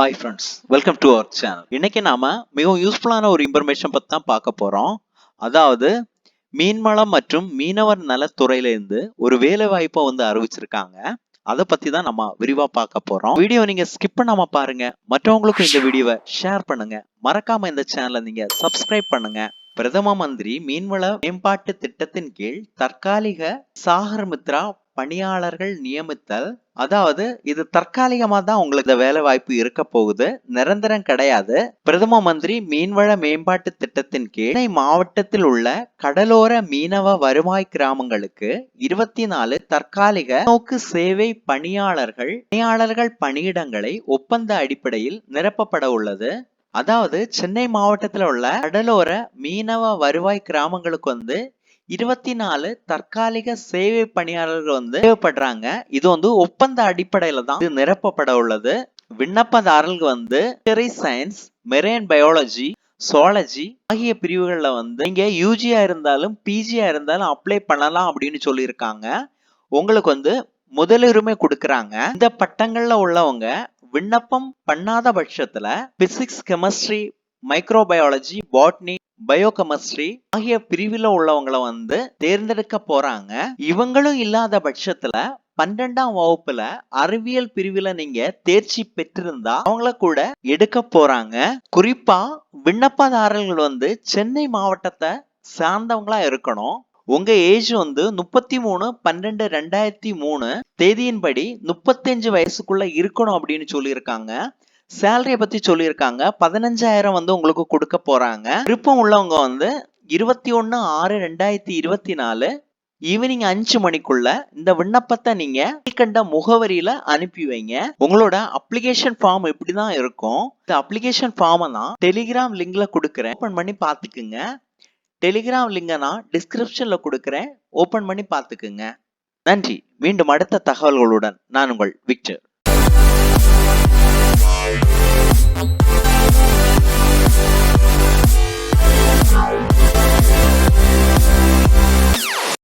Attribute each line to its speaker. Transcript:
Speaker 1: Hi friends welcome to our channel இன்னைக்கு நாம மிகவும் யூஸ்ஃபுல்லான ஒரு இன்ஃபர்மேஷன் பத்தி தான் பார்க்க போறோம். அதாவது மீன்வளம் மற்றும் மீனவர் நலத்துறையில இருந்து ஒரு வேலை வாய்ப்பை வந்து அறிவிச்சிருக்காங்க. அதை பத்தி தான் நம்ம விரிவா பார்க்க போறோம். வீடியோ நீங்க ஸ்கிப் பண்ணாமல் பாருங்க. மற்றவங்களுக்கும் இந்த வீடியோவை ஷேர் பண்ணுங்க. மறக்காம இந்த சேனலை நீங்க சப்ஸ்கிரைப் பண்ணுங்க. பிரதம மந்திரி மீன்வள மேம்பாட்டு திட்டத்தின் கீழ் தற்காலிக சாகர் மித்ரா பணியாளர்கள் நியமித்தல் அதாவது இது தற்காலிகமா தான் உங்களுக்கு வேலை வாய்ப்பு இருக்க போகுது. நிரந்தரம் கிடையாது. பிரதம மந்திரி மீன்வள மேம்பாட்டு திட்டத்தின் கீழ் மாவட்டத்தில் உள்ள கடலோர மீனவ வருவாய் கிராமங்களுக்கு இருபத்தி நாலு தற்காலிக நோக்கு சேவை பணியாளர்கள் பணியாளர்கள் பணியிடங்களை ஒப்பந்த அடிப்படையில் நிரப்பப்பட உள்ளது. அதாவது சென்னை மாவட்டத்தில் உள்ள கடலோர மீனவ வருவாய் கிராமங்களுக்கு வந்து இருபத்தி நாலு தற்காலிக சேவை பணியாளர்கள் வந்து தேவைப்படுறாங்க. இது வந்து ஒப்பந்த அடிப்படையில தான் இது நிரப்பப்பட உள்ளது. விண்ணப்பதாரர்களுக்கு வந்து சயின்ஸ் மெரேன் பயாலஜி சோலஜி ஆகிய பிரிவுகளில் வந்து நீங்க யூஜியா இருந்தாலும் பிஜியா இருந்தாலும் அப்ளை பண்ணலாம் அப்படின்னு சொல்லியிருக்காங்க. உங்களுக்கு வந்து முதலுரிமை கொடுக்குறாங்க. இந்த பட்டங்கள்ல உள்ளவங்க விண்ணப்பம் பண்ணாத பட்சத்துல physics chemistry microbiology botany biochemistry ஆகிய பிரிவில் உள்ளவங்கள வந்து தேர்ந்தெடுக்க போறாங்க. இவங்களும் இல்லாத பட்சத்துல பன்னெண்டாம் வகுப்புல அறிவியல் பிரிவுல நீங்க தேர்ச்சி பெற்றிருந்தா அவங்கள கூட எடுக்க போறாங்க. குறிப்பா விண்ணப்பதாரர்கள் வந்து சென்னை மாவட்டத்தை சார்ந்தவங்களா இருக்கணும். உங்க ஏஜ் வந்து முப்பத்தி மூணு பன்னெண்டு ரெண்டாயிரத்தி மூணு. தேதியின்படி முப்பத்தஞ்சு வயசுக்குள்ள இருக்கணும் அப்படின்னு சொல்லியிருக்காங்க. சேலரியை பத்தி சொல்லியிருக்காங்க. பதினஞ்சாயிரம் வந்து உங்களுக்கு கொடுக்க போறாங்க. விருப்பம் உள்ளவங்க வந்து இருபத்தி ஒன்னு ஆறு ரெண்டாயிரத்தி இருபத்தி நாலு ஈவினிங் அஞ்சு மணிக்குள்ள இந்த விண்ணப்பத்தை நீங்க கண்ட முகவரியில அனுப்பி வைங்க. உங்களோட அப்ளிகேஷன் ஃபார்ம் இப்படிதான் இருக்கும். இந்த அப்ளிகேஷன் ஃபார்மை நான் டெலிகிராம் லிங்க்ல கொடுக்குறேன். ஓப்பன் பண்ணி பாத்துக்குங்க டெலிகிராம் லிங்கை நான் டிஸ்கிரிப்ஷன்ல கொடுக்குறேன். ஓப்பன் பண்ணி பாத்துக்குங்க நன்றி. மீண்டும் அடுத்த தகவல்களுடன் நான் உங்கள் விக்டர்